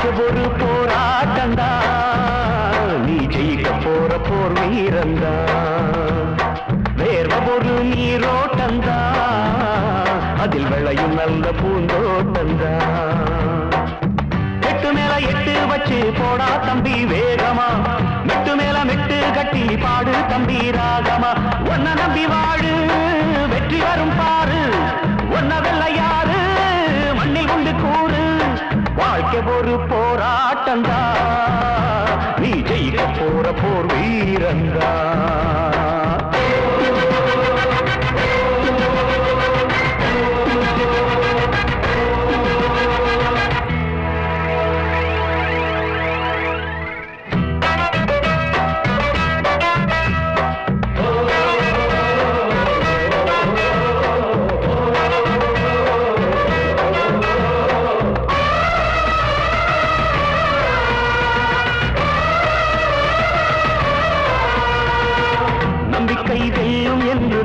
வாழ்க்கை ஒரு போராட்டந்தா. நீ ஜெயிக்க போற போர் வீரந்தா. வேர்வ ஒரு நீரோட்டந்தா. அதில் விளையும் நல்ல பூந்தோட்டந்தா. எட்டு மேல எட்டு வச்சு போடா தம்பி வேகமா. மெட்டு மேல மெட்டு கட்டி பாடு தம்பி ராகமா. ஒன்ன நம்பி வாழு வெற்றி வரும் பாரு. ஒன்ன வெள்ளையா ஒரு போராட்டந்தா நீ ஜெயிக்க போற போர் வீரந்தா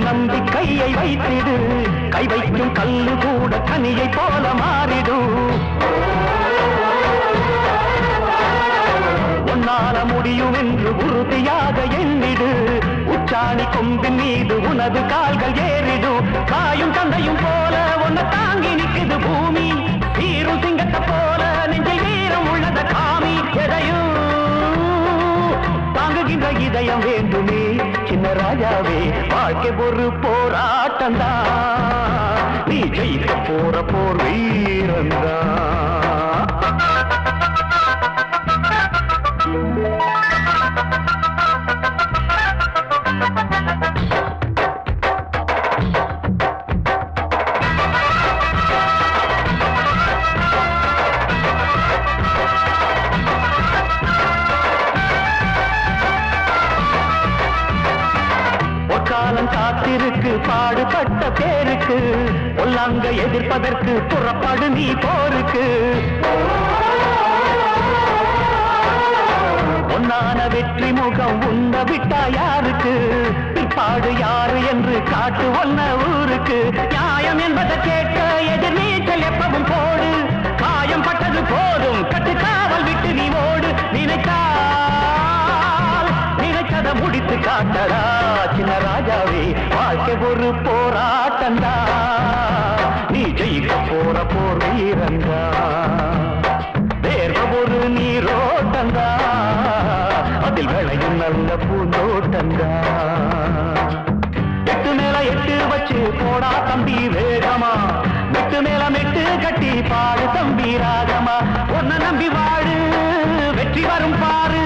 நம்பி கையை வைத்திடு. கை வைக்கும் கல்லு கூட கனியை போல மாறிடும் உன்னால முடியும் என்று உறுதியாக எண்ணிடு. உச்சாணி கொம்பின் மீது உனது கால்கள் ஏறிடும் காயும் தந்தையும் போல உன்னை தாங்கி நிற்குது பூமி. சீரும் சிங்கத்தை போல நெஞ்சில் வீரம் உள்ளத காமி. எதையும் தாங்குகின்ற இதயம் வேண்டுமே சின்ன ராஜாவே. வாழ்க்கை ஒரு போராட்டந்தா நீ ஜெயிக்க போற போர் வீரந்தா பேருக்கு பாடுபட்ட பேருக்கு பொல்லாங்க எதிர்ப்பதற்கு புறப்படு நீ போருக்கு. பொன்னான வெற்றி முகம் உன்ன விட்டா யாருக்கு? பிற்பாடு யாரு என்று காட்டு ஒன்ன ஊருக்கு. நியாயம் என்பதை கேட்க ஒரு போராட்டந்தா நீ ஜெயிக்க போற போர் வீரந்தா வேர்வ ஒரு நீரோட்டந்தா அதில் விளையும் நல்ல பூந்தோட்டந்தா எட்டு மேல எட்டு வச்சு போடா தம்பி வேகமா. மெட்டு மேல மெட்டு கட்டி பாடு தம்பி ராகமா. ஒன்ன நம்பி வாழு வெற்றி வரும் பாரு.